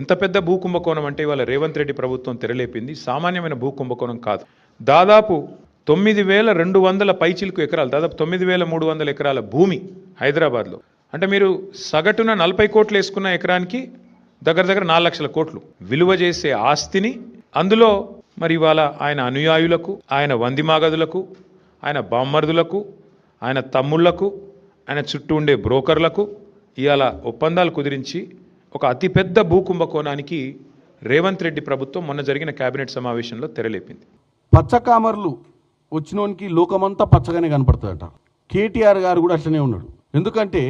ఎంత పెద్ద భూ కుంభకోణం అంటే ఇవాళ రేవంత్ రెడ్డి ప్రభుత్వం తెరలేపింది. సామాన్యమైన భూ కుంభకోణం కాదు. దాదాపు తొమ్మిది వేల రెండు వందల పైచిలకు ఎకరాలు దాదాపు తొమ్మిది వేల మూడు వందల ఎకరాల భూమి హైదరాబాద్లో. అంటే మీరు సగటున నలభై కోట్లు వేసుకున్న ఎకరానికి దగ్గర దగ్గర నాలుగు లక్షల కోట్లు విలువ చేసే ఆస్తిని అందులో మరి ఇవాళ ఆయన అనుయాయులకు ఆయన వందిమాగదులకు ఆయన బామ్మర్దులకు ఆయన తమ్ముళ్ళకు ఆయన చుట్టూ ఉండే బ్రోకర్లకు ఇవాళ ఒప్పందాలు కుదిరించి ఒక అతిపెద్ద భూకుంభకోణానికి రేవంత్ రెడ్డి ప్రభుత్వం మొన్న జరిగిన కేబినెట్ సమావేశంలో తెరలేపింది. పచ్చకామర్లు వచ్చినోనికి లోకమంతా పచ్చగానే కనపడుతుందట. కేటీఆర్ గారు కూడా అట్లనే ఉన్నాడు. ఎందుకంటే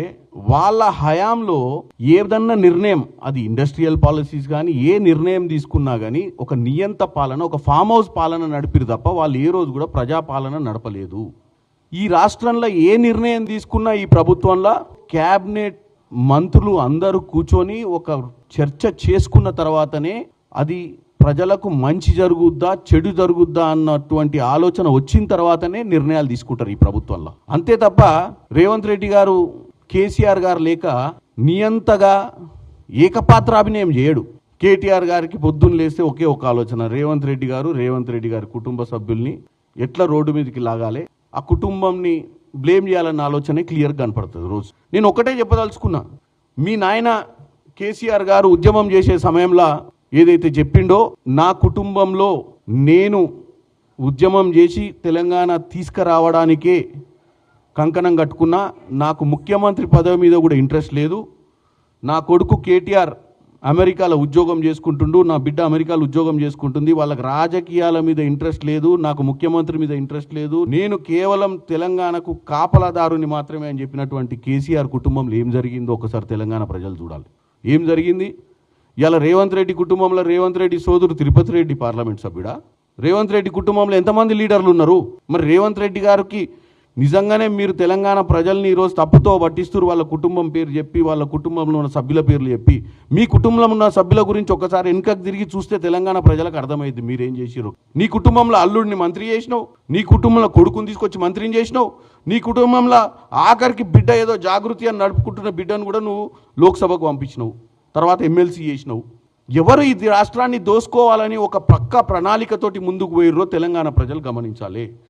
వాళ్ళ హయాంలో ఏదన్నా నిర్ణయం అది ఇండస్ట్రియల్ పాలసీస్ కానీ ఏ నిర్ణయం తీసుకున్నా కానీ ఒక నియంత పాలన ఒక ఫామ్ హౌస్ పాలన నడిపిరు తప్ప వాళ్ళు ఏ రోజు కూడా ప్రజాపాలన నడపలేదు. ఈ రాష్ట్రంలో ఏ నిర్ణయం తీసుకున్నా ఈ ప్రభుత్వంలో క్యాబినెట్ మంత్రులు అందరూ కూర్చొని ఒక చర్చ చేసుకున్న తర్వాతనే అది ప్రజలకు మంచి జరుగుద్దా చెడు జరుగుద్దా అన్నటువంటి ఆలోచన వచ్చిన తర్వాతనే నిర్ణయాలు తీసుకుంటారు ఈ ప్రభుత్వంలో. అంతే తప్ప రేవంత్ రెడ్డి గారు కేసీఆర్ గారు లేక నియంతగా ఏకపాత్రాభినయం చేయడు. కేటీఆర్ గారికి పొద్దున్న లేస్తే ఒకే ఒక ఆలోచన రేవంత్ రెడ్డి గారు రేవంత్ రెడ్డి గారి కుటుంబ సభ్యుల్ని ఎట్లా రోడ్డు మీదకి లాగాలి? ఆ కుటుంబంని బ్లేమ్ చేయాలన్న ఆలోచనే క్లియర్గా కనపడుతుంది రోజు. నేను ఒకటే చెప్పదలుచుకున్నా మీ నాయన కేసీఆర్ గారు ఉద్యమం చేసే సమయంలో ఏదైతే చెప్పిండో నా కుటుంబంలో నేను ఉద్యమం చేసి తెలంగాణ తీసుకురావడానికే కంకణం కట్టుకున్నా నాకు ముఖ్యమంత్రి పదవి మీద కూడా ఇంట్రెస్ట్ లేదు నా కొడుకు కేటీఆర్ అమెరికాలో ఉద్యోగం చేసుకుంటుండు నా బిడ్డ అమెరికాలో ఉద్యోగం చేసుకుంటుంది వాళ్ళకి రాజకీయాల మీద ఇంట్రెస్ట్ లేదు నాకు ముఖ్యమంత్రి మీద ఇంట్రెస్ట్ లేదు నేను కేవలం తెలంగాణకు కాపలాదారుని మాత్రమే అని చెప్పినటువంటి కేసీఆర్ కుటుంబంలో ఏం జరిగిందో ఒకసారి తెలంగాణ ప్రజలు చూడాలి. ఏం జరిగింది? ఇలా రేవంత్ రెడ్డి కుటుంబంలో రేవంత్ రెడ్డి సోదరు తిరుపతి రెడ్డి పార్లమెంట్ సభ్యుడా? రేవంత్ రెడ్డి కుటుంబంలో ఎంతమంది లీడర్లు ఉన్నారు? మరి రేవంత్ రెడ్డి గారికి నిజంగానే మీరు తెలంగాణ ప్రజల్ని ఈరోజు తప్పుతో పట్టిస్తారు వాళ్ళ కుటుంబం పేరు చెప్పి వాళ్ళ కుటుంబంలో ఉన్న సభ్యుల పేర్లు చెప్పి. మీ కుటుంబంలో ఉన్న సభ్యుల గురించి ఒకసారి వెనుకకు తిరిగి చూస్తే తెలంగాణ ప్రజలకు అర్థమైంది. మీరేం చేసిరు నీ కుటుంబంలో అల్లుడిని మంత్రి చేసినావు. నీ కుటుంబంలో కొడుకుని తీసుకొచ్చి మంత్రిని చేసినావు. నీ కుటుంబంలో ఆఖరికి బిడ్డ ఏదో జాగృతి అని నడుపుకుంటున్న బిడ్డను కూడా నువ్వు లోక్సభకు పంపించినావు. తర్వాత ఎమ్మెల్సీ చేసినావు. ఎవరు ఇది రాష్ట్రాన్ని దోసుకోవాలని ఒక పక్క ప్రణాళికతోటి ముందుకు పోయిర్రో తెలంగాణ ప్రజలు గమనించాలి.